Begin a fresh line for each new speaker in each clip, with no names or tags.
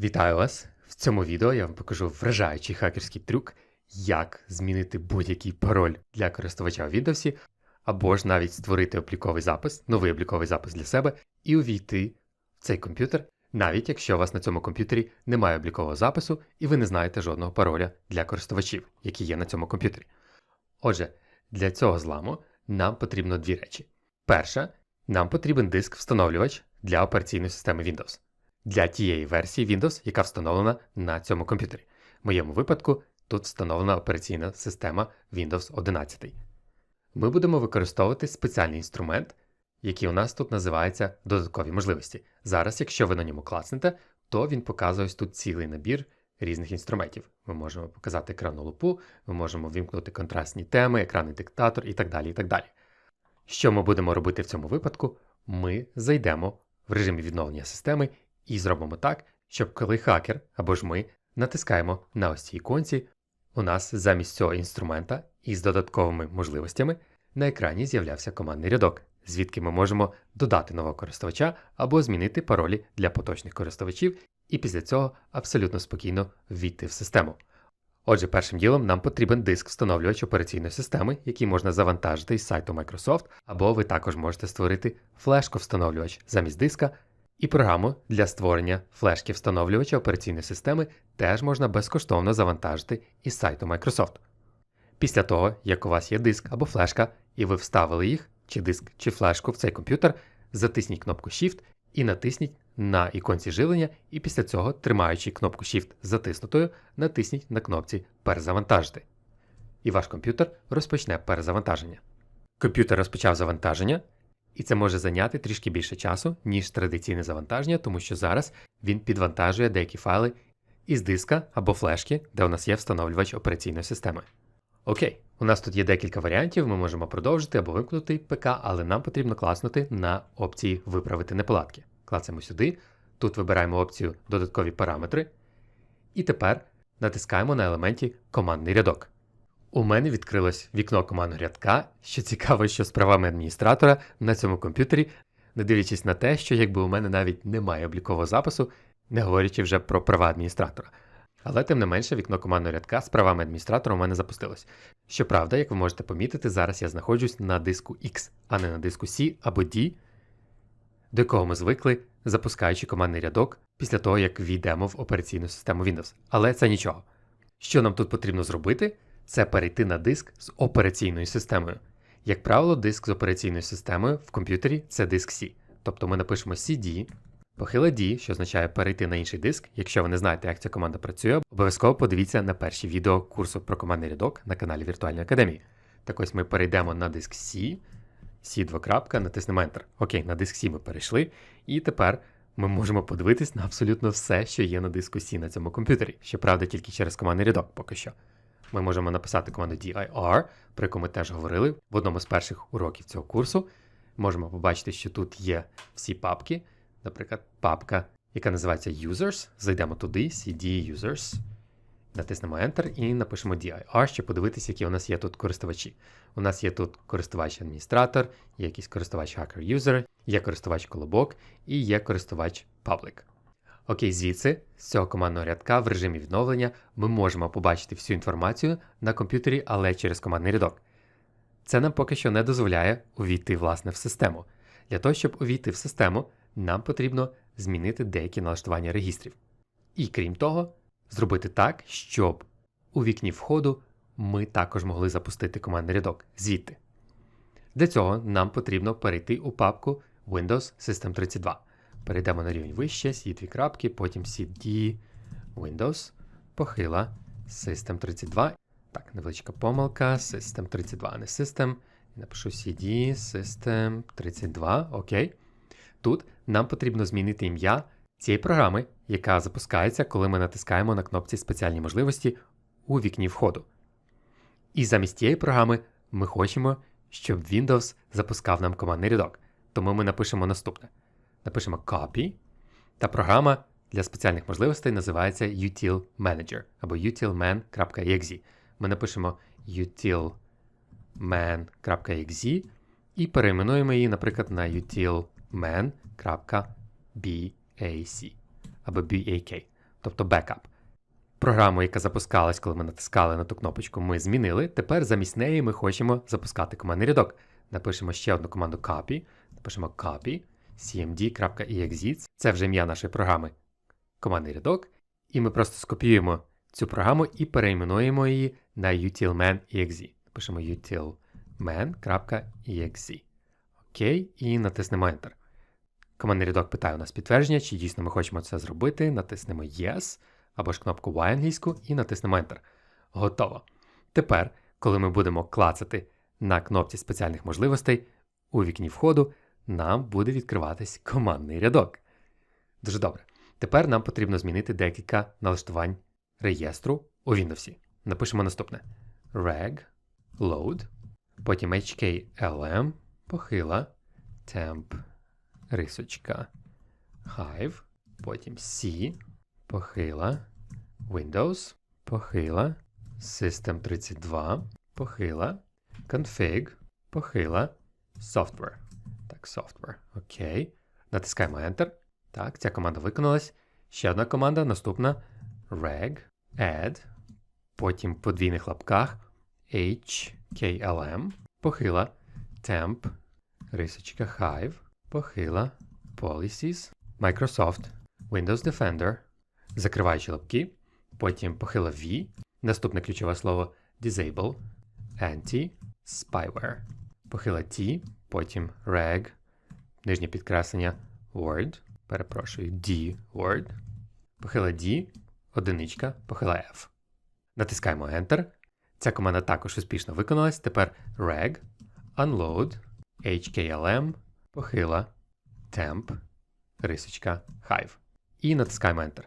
Вітаю вас! В цьому відео я вам покажу вражаючий хакерський трюк, як змінити будь-який пароль для користувача у Windows, або ж навіть створити обліковий запис, новий обліковий запис для себе і увійти в цей комп'ютер, навіть якщо у вас на цьому комп'ютері немає облікового запису і ви не знаєте жодного пароля для користувачів, які є на цьому комп'ютері. Отже, для цього зламу нам потрібно дві речі. Перша, нам потрібен диск встановлювач для операційної системи Windows для тієї версії Windows, яка встановлена на цьому комп'ютері. В моєму випадку тут встановлена операційна система Windows 11. Ми будемо використовувати спеціальний інструмент, який у нас тут називається додаткові можливості. Зараз, якщо ви на ньому класнете, то він показує тут цілий набір різних інструментів. Ми можемо показати екранну лупу, ми можемо вімкнути контрастні теми, екранний диктатор і так далі. і так далі. Що ми будемо робити в цьому випадку? Ми зайдемо в режимі відновлення системи і зробимо так, щоб коли хакер або ж ми натискаємо на ось цій іконці, у нас замість цього інструмента із додатковими можливостями на екрані з'являвся командний рядок, звідки ми можемо додати нового користувача або змінити паролі для поточних користувачів, і після цього абсолютно спокійно ввійти в систему. Отже, першим ділом нам потрібен диск встановлювач операційної системи, який можна завантажити із сайту Microsoft, або ви також можете створити флешко-встановлювач замість диска, і програму для створення флешки встановлювача операційної системи теж можна безкоштовно завантажити із сайту Microsoft. Після того, як у вас є диск або флешка, і ви вставили їх, чи диск, чи флешку в цей комп'ютер, затисніть кнопку Shift і натисніть на іконці живлення, і після цього, тримаючи кнопку Shift затиснутою, натисніть на кнопці Перезавантажити. І ваш комп'ютер розпочне перезавантаження. Комп'ютер розпочав завантаження, і це може зайняти трішки більше часу, ніж традиційне завантаження, тому що зараз він підвантажує деякі файли із диска або флешки, де у нас є встановлювач операційної системи. Окей, у нас тут є декілька варіантів, ми можемо продовжити або вимкнути ПК, але нам потрібно класнути на опції Виправити неполадки. Клацаємо сюди, тут вибираємо опцію Додаткові параметри. І тепер натискаємо на елементі Командний рядок. У мене відкрилось вікно командного рядка, що цікаво, що з правами адміністратора на цьому комп'ютері, не дивлячись на те, що якби у мене навіть немає облікового запису, не говорячи вже про права адміністратора. Але тим не менше, вікно командного рядка з правами адміністратора у мене запустилось. Щоправда, як ви можете помітити, зараз я знаходжусь на диску X, а не на диску C або D, до якого ми звикли, запускаючи командний рядок після того, як війдемо в операційну систему Windows. Але це нічого. Що нам тут потрібно зробити? Це перейти на диск з операційною системою. Як правило, диск з операційною системою в комп'ютері це диск C. Тобто ми напишемо CD, похила D, що означає перейти на інший диск. Якщо ви не знаєте, як ця команда працює, обов'язково подивіться на перші відео курсу про командний рядок на каналі Віртуальної Академії. Так ось ми перейдемо на диск C, C 2 натиснемо Enter. Окей, на диск C ми перейшли, і тепер. Ми можемо подивитись на абсолютно все, що є на диску C на цьому комп'ютері. Щоправда, тільки через командний рядок поки що. Ми можемо написати команду dir, про яку ми теж говорили в одному з перших уроків цього курсу. Можемо побачити, що тут є всі папки. Наприклад, папка, яка називається Users. Зайдемо туди, CD Users, натиснемо Enter і напишемо dir, щоб подивитися, які у нас є тут користувачі. У нас є тут користувач-адміністратор, є якийсь користувач hacker user, є користувач колобок і є користувач public. Окей, звідси, з цього командного рядка в режимі відновлення ми можемо побачити всю інформацію на комп'ютері, але через командний рядок. Це нам поки що не дозволяє увійти власне в систему. Для того, щоб увійти в систему, нам потрібно змінити деякі налаштування регістрів. І крім того, зробити так, щоб у вікні входу ми також могли запустити командний рядок звідти. Для цього нам потрібно перейти у папку Windows System 32. Перейдемо на рівень вище, C2 крапки, потім CD Windows, похила, System 32. Так, невеличка помилка, System 32, а не System. Напишу CD, System 32. Окей. Тут нам потрібно змінити ім'я цієї програми, яка запускається, коли ми натискаємо на кнопці спеціальні можливості у вікні входу. І замість цієї програми ми хочемо, щоб Windows запускав нам командний рядок. Тому ми напишемо наступне напишемо copy, та програма для спеціальних можливостей називається util manager або utilman.exe. Ми напишемо utilman.exe і перейменуємо її, наприклад, на utilman.bac або BAK. тобто backup. Програму, яка запускалась, коли ми натискали на ту кнопочку, ми змінили. Тепер замість неї ми хочемо запускати командний рядок. Напишемо ще одну команду copy, напишемо copy cmd.exe. Це вже ім'я нашої програми. Командний рядок. І ми просто скопіюємо цю програму і перейменуємо її на utilman.exe. Напишемо utilman.exe. Окей, і натиснемо Enter. Командний рядок питає у нас підтвердження, чи дійсно ми хочемо це зробити. Натиснемо Yes або ж кнопку Y англійську і натиснемо Enter. Готово. Тепер, коли ми будемо клацати на кнопці спеціальних можливостей, у вікні входу нам буде відкриватись командний рядок. Дуже добре. Тепер нам потрібно змінити декілька налаштувань реєстру у Windows. Напишемо наступне: reg load, потім HKLM, похила, temp, рисочка, hive, потім C, похила, Windows, похила, System 32, похила, config, похила, software. Так, software. Окей. Натискаємо Enter. Так, ця команда виконалась. Ще одна команда, наступна reg, add, потім в подвійних лапках HKLM, похила, temp, рисочка hive, похила, policies, Microsoft, Windows Defender, закриваючи лапки, потім похила V, наступне ключове слово disable, anti, spyware, похила T, потім reg, нижнє підкреслення word, перепрошую, D word, похила D, одиничка, похила F. Натискаємо Enter. Ця команда також успішно виконалась. Тепер reg, unload, HKLM, похила, temp, рисочка, hive. І натискаємо Enter.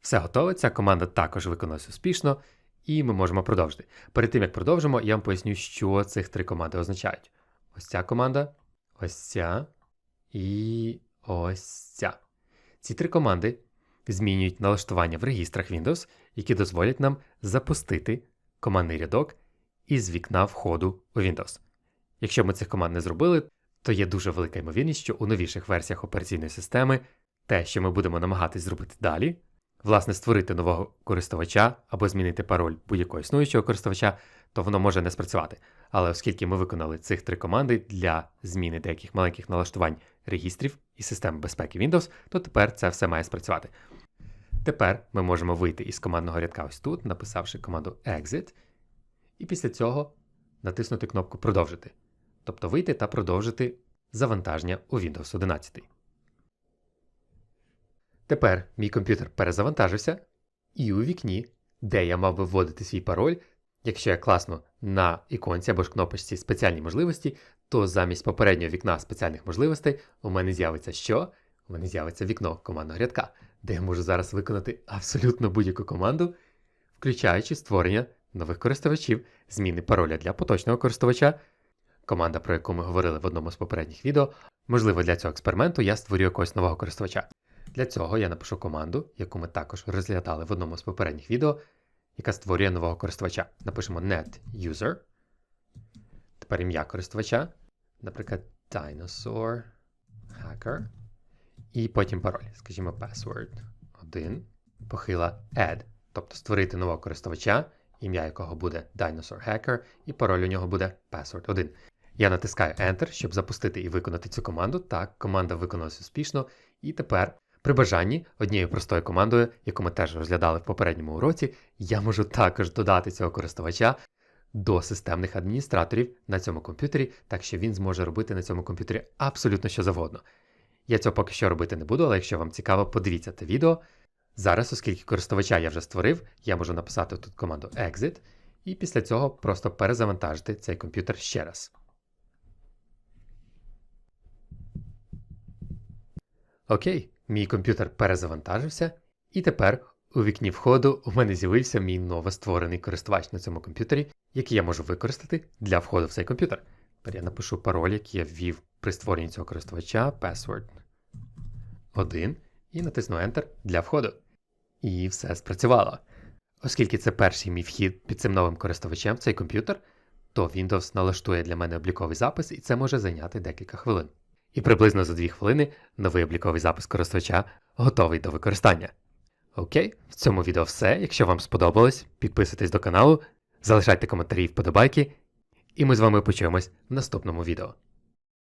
Все готове. Ця команда також виконалась успішно, і ми можемо продовжити. Перед тим як продовжимо, я вам поясню, що цих три команди означають. Ось ця команда, ось ця і ось ця. Ці три команди змінюють налаштування в регістрах Windows, які дозволять нам запустити командний рядок із вікна входу у Windows. Якщо ми цих команд не зробили, то є дуже велика ймовірність, що у новіших версіях операційної системи те, що ми будемо намагатись зробити далі, власне, створити нового користувача або змінити пароль будь-якого існуючого користувача, то воно може не спрацювати. Але оскільки ми виконали цих три команди для зміни деяких маленьких налаштувань регістрів і системи безпеки Windows, то тепер це все має спрацювати. Тепер ми можемо вийти із командного рядка ось тут, написавши команду Exit, і після цього натиснути кнопку Продовжити, тобто вийти та продовжити завантаження у Windows 11. Тепер мій комп'ютер перезавантажився, і у вікні, де я мав би вводити свій пароль, якщо я класну на іконці або ж кнопочці спеціальні можливості, то замість попереднього вікна спеціальних можливостей у мене з'явиться що? У мене з'явиться вікно командного рядка, де я можу зараз виконати абсолютно будь-яку команду, включаючи створення нових користувачів, зміни пароля для поточного користувача. Команда, про яку ми говорили в одному з попередніх відео, можливо, для цього експерименту я створю якогось нового користувача. Для цього я напишу команду, яку ми також розглядали в одному з попередніх відео, яка створює нового користувача. Напишемо net user. Тепер ім'я користувача, наприклад, dinosaur hacker. І потім пароль. Скажімо, password 1. Похила add, тобто створити нового користувача, ім'я якого буде Dinosaur Hacker, і пароль у нього буде password 1. Я натискаю Enter, щоб запустити і виконати цю команду. Так, команда виконалась успішно. І тепер, при бажанні, однією простою командою, яку ми теж розглядали в попередньому уроці, я можу також додати цього користувача до системних адміністраторів на цьому комп'ютері, так що він зможе робити на цьому комп'ютері абсолютно що завгодно. Я цього поки що робити не буду, але якщо вам цікаво, подивіться це відео. Зараз, оскільки користувача я вже створив, я можу написати тут команду exit, і після цього просто перезавантажити цей комп'ютер ще раз. Окей, мій комп'ютер перезавантажився, і тепер у вікні входу у мене з'явився мій новостворений користувач на цьому комп'ютері, який я можу використати для входу в цей комп'ютер. Тепер я напишу пароль, який я ввів при створенні цього користувача, password 1, і натисну Enter для входу. І все спрацювало. Оскільки це перший мій вхід під цим новим користувачем в цей комп'ютер, то Windows налаштує для мене обліковий запис, і це може зайняти декілька хвилин. І приблизно за 2 хвилини новий обліковий запис користувача готовий до використання. Окей, в цьому відео все. Якщо вам сподобалось, підписуйтесь до каналу, залишайте коментарі і вподобайки, і ми з вами почуємось в наступному відео.